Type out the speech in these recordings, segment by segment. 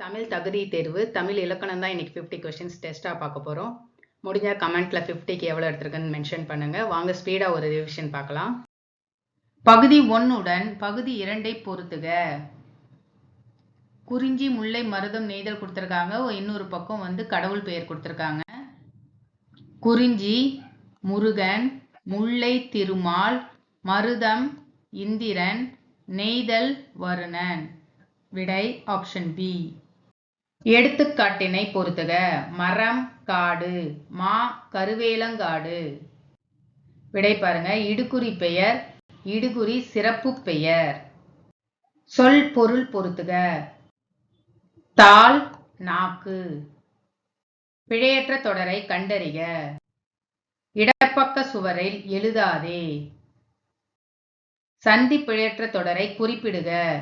தமிழ் தகுதி தேர்வு தமிழ் இலக்கணம் தான் இன்றைக்கி ஃபிஃப்டி கொஷின்ஸ் டெஸ்ட்டாக பார்க்க போகிறோம் முடிஞ்ச கமெண்ட்டில் ஃபிஃப்டிக்கு எவ்வளோ எடுத்திருக்குன்னு மென்ஷன் பண்ணுங்கள் வாங்க ஸ்பீடாக ஒரு ரிவிஷன் பார்க்கலாம். பகுதி ஒன்னுடன் பகுதி இரண்டை பொறுத்துக. குறிஞ்சி முல்லை மருதம் நெய்தல் கொடுத்துருக்காங்க. இன்னொரு பக்கம் வந்து கடவுள் பெயர் கொடுத்துருக்காங்க. குறிஞ்சி முருகன் முல்லை திருமால் மருதம் இந்திரன் நெய்தல் வருணன். விடை ஆப்ஷன் பி எடுத்துக்காட்டினை பொறுத்துக. மரம் காடு மா கருவேலங்காடு. விடை பாருங்க. இடுகுறி பெயர் இடுகுறி சிறப்பு பெயர். சொல் பொருள் பொறுத்துக. தாள் நாக்கு. பிழையற்ற தொடரை கண்டறிக. இடப்பக்க சுவரில் எழுதாதே. சந்தி பிழையற்ற தொடரை குறிப்பிடுக.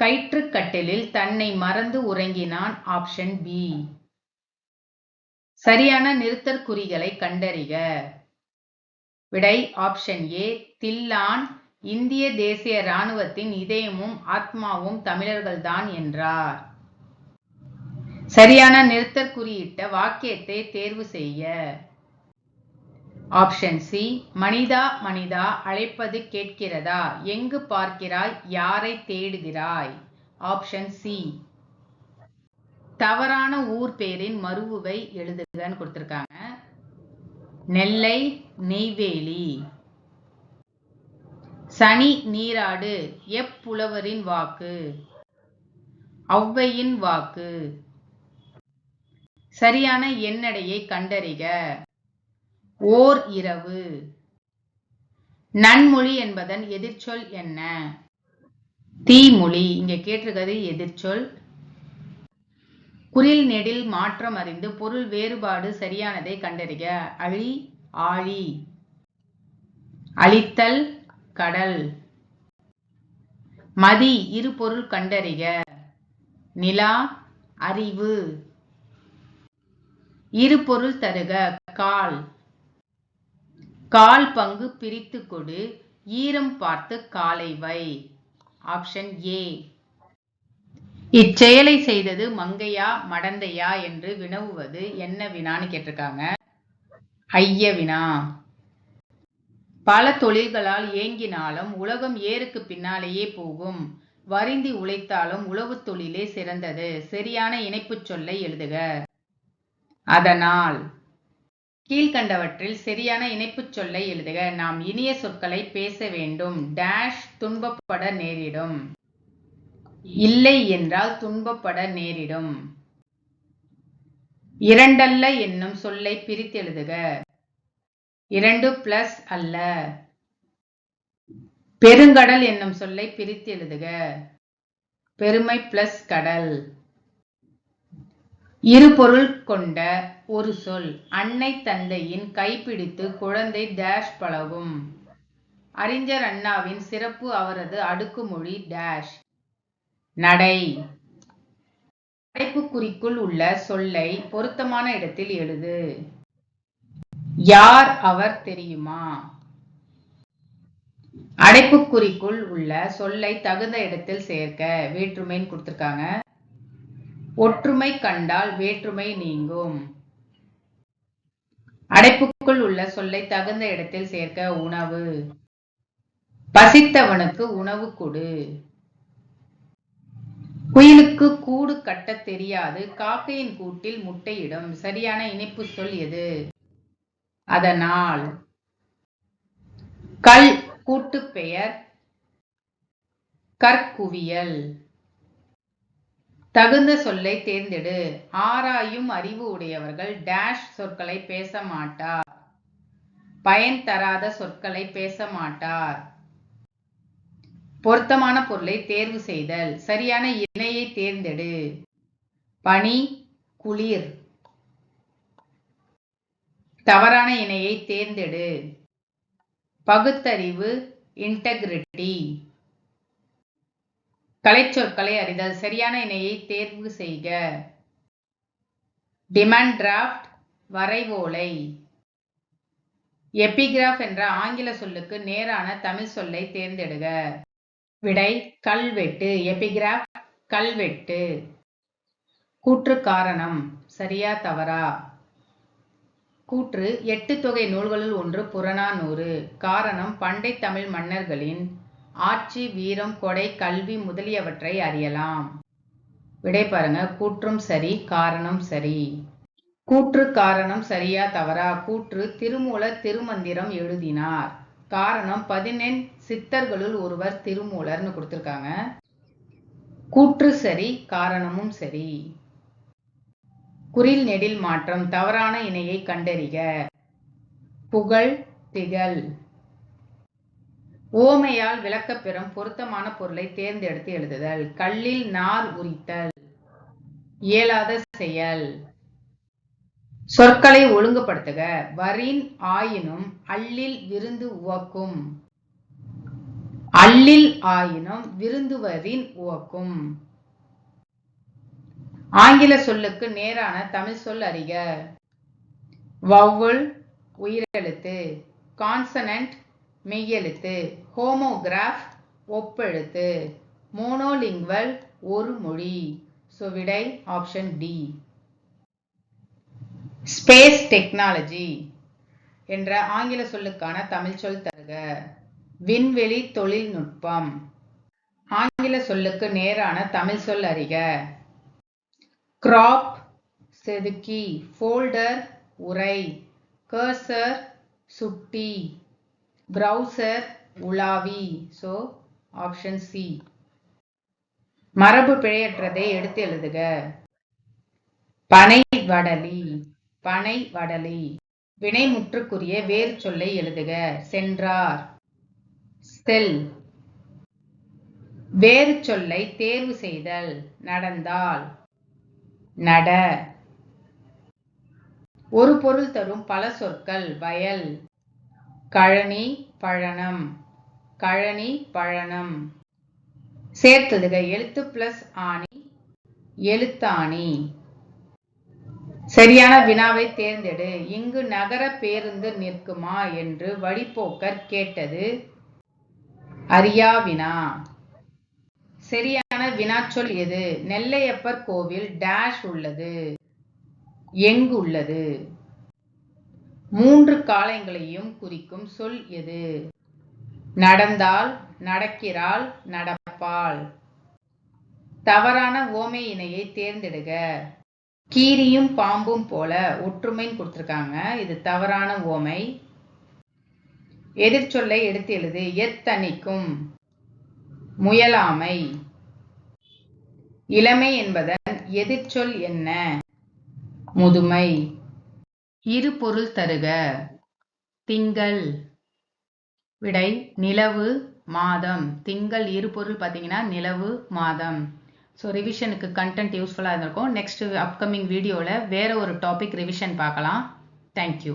கயிற்றுக்கட்டிலில் தன்னை மறந்து உறங்கினான் ஆப்ஷன் பி. சரியான நிறுத்தற்குறிகளை கண்டறிக. விடை ஆப்ஷன் ஏ. தில்லான் இந்திய தேசிய இராணுவத்தின் இதயமும் ஆத்மாவும் தமிழர்கள்தான் என்றார். சரியான நிறுத்தற்குறியிட்ட வாக்கியத்தை தேர்வு செய்ய ஆப்ஷன் சி மனிதா மனிதா அழைப்பது கேட்கிறதா? எங்கு பார்க்கிறாய்? யாரை தேடுகிறாய்? ஆப்ஷன் சி தவறான ஊர் பேரின் மருவுவை எழுதுகன்னு கொடுத்துருக்காங்க. நெல்லை நெய்வேலி. சனி நீராடு எப்புலவரின் வாக்கு? ஔவையின் வாக்கு. சரியான எண்ணடையை கண்டறிக. ஓர் இரவு. நன்மொழி என்பதன் எதிர்ச்சொல் என்ன? தீமொழி. இங்க கேட்டிருக்கிறது எதிர்ச்சொல். குறில் நெடில் மாற்றம் அறிந்து பொருள் வேறுபாடு சரியானதை கண்டறிக. அழி ஆழி. அழித்தல் கடல். மதி இரு பொருள் கண்டறிக. நிலா அறிவு. இரு பொருள் தருக. கால். கால் பங்கு பிரித்து கொடு. ஈரம் பார்த்து காலை வை. Option A. இச்செயலை செய்தது மங்கையா மடந்தையா என்று வினவுவது என்ன வினான்னு கேட்டிருக்காங்க. ஐய வினா. பல தொழில்களால் ஏங்கினாலும் உலகம் ஏருக்கு பின்னாலேயே போகும். வருந்தி உழைத்தாலும் உழவு தொழிலே சிறந்தது. சரியான இணைப்புச் சொல்லை எழுதுக. அதனால் கீழ்கண்டவற்றில் சரியான இணைப்புச் சொல்லை எழுதுக. நாம் இனிய சொற்களை பேச வேண்டும். டேஷ் துன்பப்பட நேரிடும். இல்லை என்றால் துன்பப்பட நேரிடும். இரண்டல்ல என்னும் சொல்லை பிரித்தெழுதுக இரண்டு பிளஸ் அல்ல. பெருங்கடல் என்னும் சொல்லை பிரித்து எழுதுக. பெருமை பிளஸ் கடல். இரு பொருள் கொண்ட ஒரு சொல். அன்னை தந்தையின் கைப்பிடித்து குழந்தை டேஷ் பழகும். அறிஞர் அண்ணாவின் சிறப்பு அவரது அடுக்குமொழி டேஷ் நடை. அடைப்புக்குறிக்குள் உள்ள சொல்லை பொருத்தமான இடத்தில் எழுது. யார் அவர் தெரியுமா? அடைப்புக்குறிக்குள் உள்ள சொல்லை தகுந்த இடத்தில் சேர்க்க வேற்றுமைன்னு கொடுத்துருக்காங்க. ஒற்றுமை கண்டால் வேற்றுமை நீங்கும். அடைப்புக்குள் உள்ள சொல்லை தகுந்த இடத்தில் சேர்க்க உணவு. பசித்தவனுக்கு உணவு கொடு. குயிலுக்கு கூடு கட்ட தெரியாது. காக்கையின் கூட்டில் முட்டையிடும். சரியான இணைப்பு சொல் எது? அதனால். கல் கூட்டு பெயர். கற்குவியல். தகுந்த சொல்லை தேர்ந்தெடு. ஆராயும் அறிவு உடையவர்கள் டேஷ் சொற்களை பேச மாட்டார். பயன் தராத சொற்களை பேச மாட்டார். பொருத்தமான பொருளை தேர்வு செய்தல். சரியான இணையை தேர்ந்தெடு. பனி குளிர். தவறான இணையை தேர்ந்தெடு. பகுத்தறிவு இன்டெகிரிட்டி கலைச்சொற்களை அறிதல். சரியான இணையை தேர்வு செய்க. Demand draft வரைவோலை. எபிகிராஃப் என்ற ஆங்கில சொல்லுக்கு நேரான தமிழ் சொல்லை தேர்ந்தெடுக. விடை கல்வெட்டு. எபிகிராஃப் கல்வெட்டு. கூற்று காரணம். சரியா தவறா? கூற்று எட்டு தொகை நூல்களுள் ஒன்று புறநானூறு. காரணம் பண்டை தமிழ் மன்னர்களின் ஆட்சி வீரம் கொடை கல்வி முதலியவற்றை அறியலாம். விடை பாருங்க. கூற்றும் சரி காரணம் சரி. கூற்று காரணம் சரியா தவறா? கூற்று திருமூலர் திருமந்திரம் எழுதினார். காரணம் பதினெண் சித்தர்களுள் ஒருவர் திருமூலர்னு கொடுத்திருக்காங்க. கூற்று சரி காரணமும் சரி. குறில் நெடில் மாற்றம் தவறான இணையை கண்டறிக. புகழ் திகழ். ஓமையால் விளக்கப்பெறும் பொருத்தமான பொருளை தேர்ந்தெடுத்து எழுதுதல். கல்லில் நார் உரித்தல். இயலாத செயல். சொற்களை ஒழுங்குபடுத்துக. வரின் ஆயினும் அள்ளில் விருந்து உவக்கும். அள்ளில் ஆயினும் விருந்துவரின் உவக்கும். ஆங்கில சொல்லுக்கு நேரான தமிழ் சொல் அறிக. வவுல் உயிரெழுத்து. கான்சனன்ட் மெய்யெழுத்து. ஹோமோகிராஃப் ஒப்பெழுத்து. மோனோலிங்குவல் ஒரு மொழி. ஸோ விடை ஆப்ஷன் டி ஸ்பேஸ் டெக்னாலஜி என்ற ஆங்கில சொல்லுக்கான தமிழ் சொல் தருக. விண்வெளி தொழில்நுட்பம். ஆங்கில சொல்லுக்கு நேரான தமிழ் சொல் அறிக. கிராப் செதுக்கி. ஃபோல்டர் உரை. கர்சர் சுட்டி. ப்ரௌசர் உலாவி. ஸோ ஆப்ஷன் சி மரபு பிழையற்றதை எடுத்து எழுதுக. பனை வடலி. பனை வடலி. வினைமுற்றுக்குரிய வேறு சொல்லை எழுதுக. சென்றார். செல். வேறு சொல்லை தேர்வு செய்தல். நடந்தால். நட. ஒரு பொருள் தரும் பல சொற்கள். வயல். கழனி பழனம். கழனி பழனம். சேர்த்ததுக எழுத்து பிளஸ் ஆணி எழுத்தாணி. சரியான வினாவை தேர்ந்தெடு. இங்கு நகர பேருந்து நிற்குமா என்று வழிப்போக்கர் கேட்டது அரியா வினா. சரியான வினாச்சொல் எது? நெல்லையப்பர் கோவில் டேஷ் உள்ளது. எங்கு உள்ளது? மூன்று காலங்களையும் குறிக்கும் சொல் எது? நடந்தால் நடக்கிறாள் நடப்பாள். தவறான ஓமை இணையை தேர்ந்தெடுக. கீரியும் பாம்பும் போல ஒற்றுமைன்னு கொடுத்துருக்காங்க. இது தவறான ஓமை. எதிர்ச்சொல்லை எடுத்து எழுது. எத்தனிக்கும். முயலாமை. இளமை என்பதன் எதிர்ச்சொல் என்ன? முதுமை. இரு பொருள் தருக. திங்கள் விடை நிலவு மாதம். திங்கள் இரு பொருள் பார்த்தீங்கன்னா நிலவு மாதம். ஸோ ரிவிஷனுக்கு கண்டென்ட் யூஸ்ஃபுல்லாக இருந்திருக்கும். நெக்ஸ்ட் அப்கமிங் வீடியோவில் வேறு ஒரு டாபிக் ரிவிஷன் பார்க்கலாம். தேங்க்யூ